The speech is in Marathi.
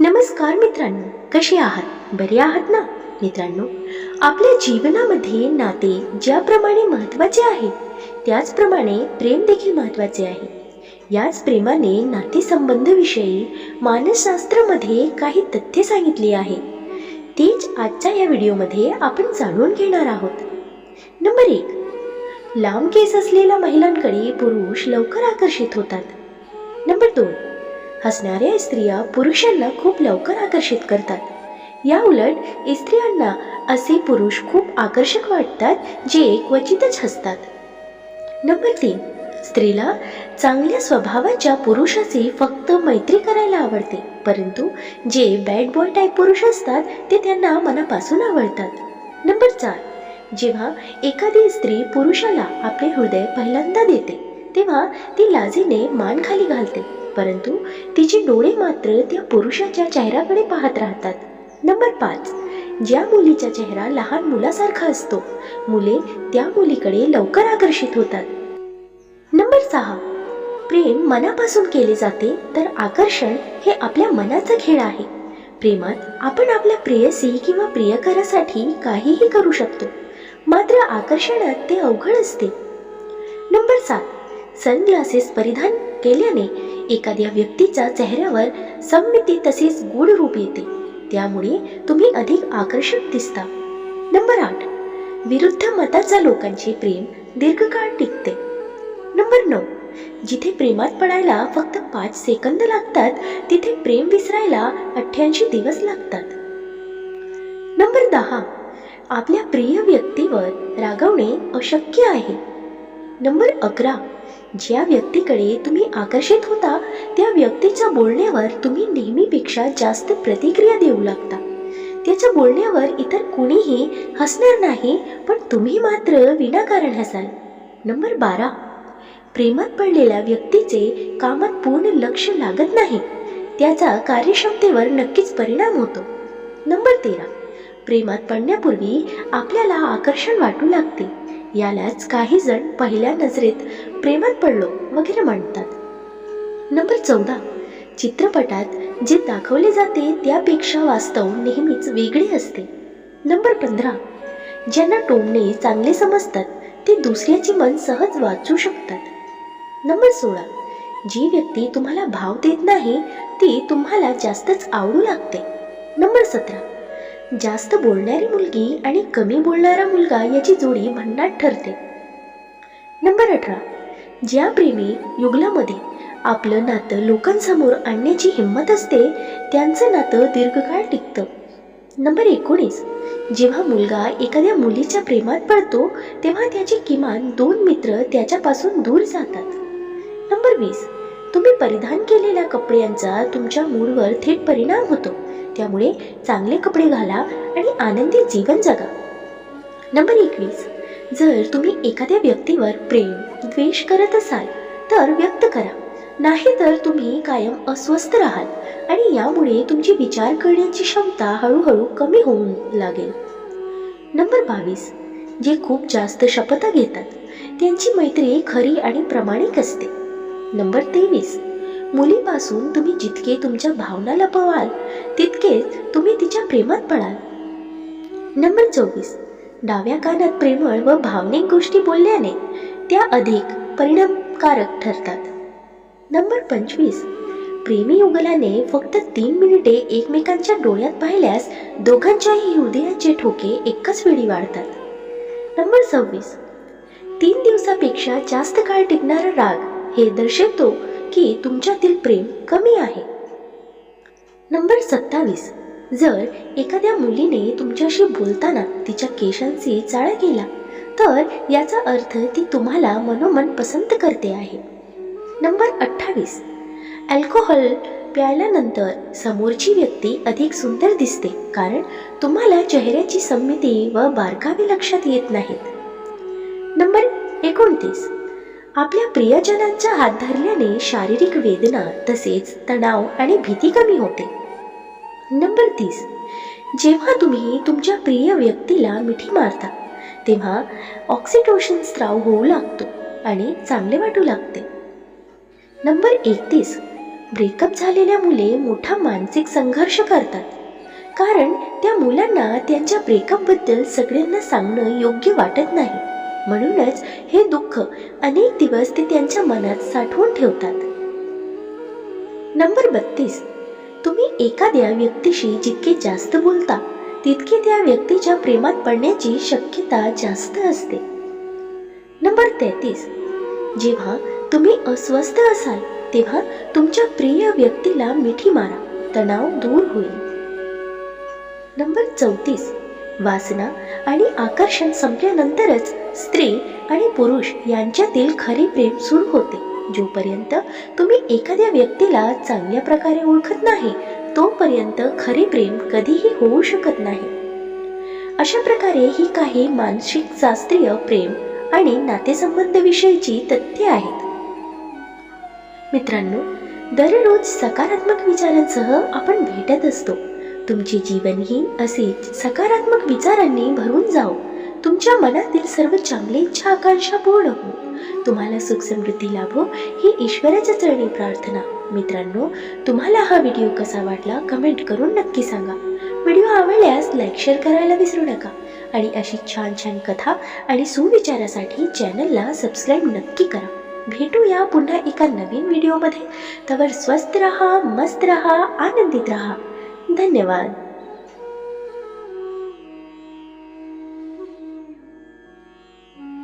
नमस्कार मित्रांनो कसे आहात? बरे आहात ना? मित्रांनो आपल्या जीवनामध्ये नाते ज्याप्रमाणे महत्त्वाचे आहे त्याचप्रमाणे प्रेम देखील महत्त्वाचे आहे. याच प्रेमाने नातेसंबंधविषयी मानसशास्त्रामध्ये काही तथ्य सांगितली आहे. तेच आजच्या या व्हिडिओमध्ये आपण जाणून घेणार आहोत. नंबर एक लांब केस असलेल्या महिलांकडे पुरुष लवकर आकर्षित होतात. नंबर दोन. हसणाऱ्या स्त्रिया पुरुषांना खूप लवकर आकर्षित करतात. या उलट स्त्रियांना असे पुरुष खूप आकर्षक वाटतात जे क्वचितच हसतात. नंबर तीन. स्त्रीला चांगल्या स्वभावाच्या पुरुषाची फक्त मैत्री करायला आवडते परंतु जे बॅड बॉय टाईप पुरुष असतात ते त्यांना मनापासून आवडतात. नंबर चार. जेव्हा एखादी स्त्री पुरुषाला आपले हृदय पहिल्यांदा देते तेव्हा ती लाजीने मान खाली घालते. परंतु तिचे डोळे मात्र त्या पुरुषाच्या चेहऱ्याकडे पाहत राहतात. नंबर पाच. ज्या मुलीचा चेहरा लहान मुलासारखा असतो मुले त्या मुलीकडे लवकर आकर्षित होतात. नंबर सहा. प्रेम मनापासून केले जाते तर आकर्षण हे आपल्या मनाचा खेळ आहे. प्रेमात आपण आपल्या प्रेयसी किंवा प्रियकरासाठी काहीही करू शकतो. मात्र आकर्षणात ते अवघड असते. नंबर सात. सनग्लासेस परिधान केल्याने एखाद्या व्यक्तीच्या चेहऱ्यावर संमिती तसेच गूढ रूप येते. त्यामुळे तुम्ही अधिक आकर्षक दिसता. नंबर आठ. विरुद्ध मताच्या लोकांचे प्रेम दीर्घकाळ टिकते. नंबर नऊ. जिथे प्रेमात पडायला फक्त पाच सेकंद लागतात तिथे प्रेम विसरायला अठ्ठ्याऐंशी दिवस लागतात. नंबर दहा. आपल्या प्रिय व्यक्तीवर रागवणे अशक्य आहे. नंबर अकरा. ज्या व्यक्तीकडे तुम्ही आकर्षित होता त्या व्यक्तीच्या बोलण्यावर तुम्ही नेहमीपेक्षा जास्त प्रतिक्रिया देऊ लागता. त्याच्या बोलण्यावर इतर कुणीही हसणार नाही पण तुम्ही मात्र विनाकारण हसाल. नंबर बारा. प्रेमात पडलेल्या व्यक्तीचे कामात पूर्ण लक्ष लागत नाही. त्याचा कार्यक्षमतेवर नक्कीच परिणाम होतो. नंबर तेरा. प्रेमात पडण्यापूर्वी आपल्याला आकर्षण वाटू लागते. यालाच काही जण पहिल्या नजरेत प्रेमात पडलो वगैरे म्हणतात. नंबर चौदा. चित्रपटात जे दाखवले जाते त्यापेक्षा वास्तव नेहमीच वेगळे असते. नंबर पंधरा. ज्यांना टोमणे चांगले समजतात ते दुसऱ्याचे मन सहज वाचू शकतात. नंबर सोळा. जी व्यक्ती तुम्हाला भाव देत नाही ती तुम्हाला जास्तच आवडू लागते. नंबर सतरा. जास्त बोलणारी मुलगी आणि कमी बोलणारा मुलगा याची जोडी भन्नाट ठरते. नंबर अठरा. ज्या प्रेमी युगलामध्ये आपलं नातं लोकांसमोर आणण्याची हिंमत असते त्यांचं नातं दीर्घकाळ टिकतं. नंबर एकोणीस. जेव्हा मुलगा एखाद्या मुलीच्या प्रेमात पडतो तेव्हा त्याचे किमान दोन मित्र त्याच्यापासून दूर जातात. नंबर वीस. तुम्ही परिधान केलेल्या कपड्यांचा तुमच्या मूडवर थेट परिणाम होतो. त्यामुळे चांगले कपडे घाला आणि आनंदी जीवन जगा. नंबर एकवीस. जर तुम्ही एखाद्या व्यक्तीवर प्रेम द्वेष करत असाल तर व्यक्त करा. नाही तर तुम्ही कायम अस्वस्थ राहाल आणि यामुळे तुमची विचार करण्याची क्षमता हळूहळू कमी होऊन लागेल. नंबर बावीस. जे खूप जास्त शपथा घेतात त्यांची मैत्री खरी आणि प्रामाणिक असते. नंबर तेवीस. मुलीपासून तुम्ही जितके तुमच्या भावना लपवाल तितकेच तुम्ही तिच्या प्रेमात पडाल. नंबर चोवीस. डाव्या कानात प्रेमळ व भावनिक गोष्टी बोलल्याने त्या अधिक परिणामकारक ठरतात. नंबर पंचवीस. प्रेमी युगलाने फक्त तीन मिनिटे एकमेकांच्या डोळ्यात पाहिल्यास दोघांच्याही हृदयाचे ठोके एकाच वेळी वाढतात. नंबर सव्वीस. तीन दिवसापेक्षा जास्त काळ टिकणारा राग हे दर्शवतो की तुमच्यातील प्रेम कमी आहे. नंबर सत्तावीस. जर एखाद्या मुलीने तुमच्याशी बोलताना तिच्या केशांची चाळा केला तर याचा अर्थ ती तुम्हाला मनोमन पसंत करते आहे. नंबर अठ्ठावीस. अल्कोहोल प्यायल्यानंतर समोरची व्यक्ती अधिक सुंदर दिसते कारण तुम्हाला चेहऱ्याची संमिती व बारकावे लक्षात येत नाहीत. नंबर एकोणतीस. आपल्या प्रियजनांचा हात धरल्याने शारीरिक वेदना तसेच तणाव आणि भीती कमी होते. नंबर तीस. जेव्हा तुम्ही तुमच्या प्रिय व्यक्तीला मिठी मारता तेव्हा ऑक्सिटोशन स्त्राव होऊ लागतो आणि चांगले वाटू लागते. नंबर एकतीस. ब्रेकअप झालेल्या मुले मोठा मानसिक संघर्ष करतात कारण त्या मुलांना त्यांच्या ब्रेकअपबद्दल सगळ्यांना सांगणं योग्य वाटत नाही. म्हणूनच हे दुःख अनेक दिवस ते त्यांच्या मनात साठवून ठेवतात. नंबर बत्तीस. तुम्ही एखाद्या व्यक्तीशी जितके जास्त बोलता तितके त्या व्यक्तीच्या प्रेमात पडण्याची शक्यता जास्त असते. नंबर तेहतीस. जेव्हा तुम्ही अस्वस्थ असाल तेव्हा तुमच्या प्रिय व्यक्तीला मिठी मारा तणाव दूर होईल. नंबर चौतीस. वासना आणि आकर्षण संपल्यानंतरच स्त्री आणि पुरुष यांच्यातील खरे प्रेम सुरू होते. जोपर्यंत तुम्ही एखाद्या व्यक्तीला चांगल्या प्रकारे ओळखत नाही तोपर्यंत खरे प्रेम कधीही होऊ शकत नाही. अशा प्रकारे ही काही मानसिक शास्त्रीय प्रेम आणि नातेसंबंधविषयीची तथ्ये आहेत. मित्रांनो दररोज सकारात्मक विचारांसह आपण भेटत असतो. तुमचे जीवनही असेच सकारात्मक विचारांनी भरून जाओ तुमच्या मनातील सर्व चांगली इच्छा आकांक्षा पूर्ण हो. तुम्हाला सुख समृद्धी लाभो ही ईश्वराच्या चरणी प्रार्थना. मित्रांनो तुम्हाला हा व्हिडिओ कसा वाटला कमेंट करून नक्की सांगा. व्हिडिओ आवडल्यास लाईक शेअर करायला विसरू नका. आणि अशी छान छान कथा आणि सुविचारासाठी चॅनलला सबस्क्राईब नक्की करा. भेटूया पुन्हा एका नवीन व्हिडिओमध्ये. तवर स्वस्त रहा मस्त रहा आनंदित रहा. धन्यवाद.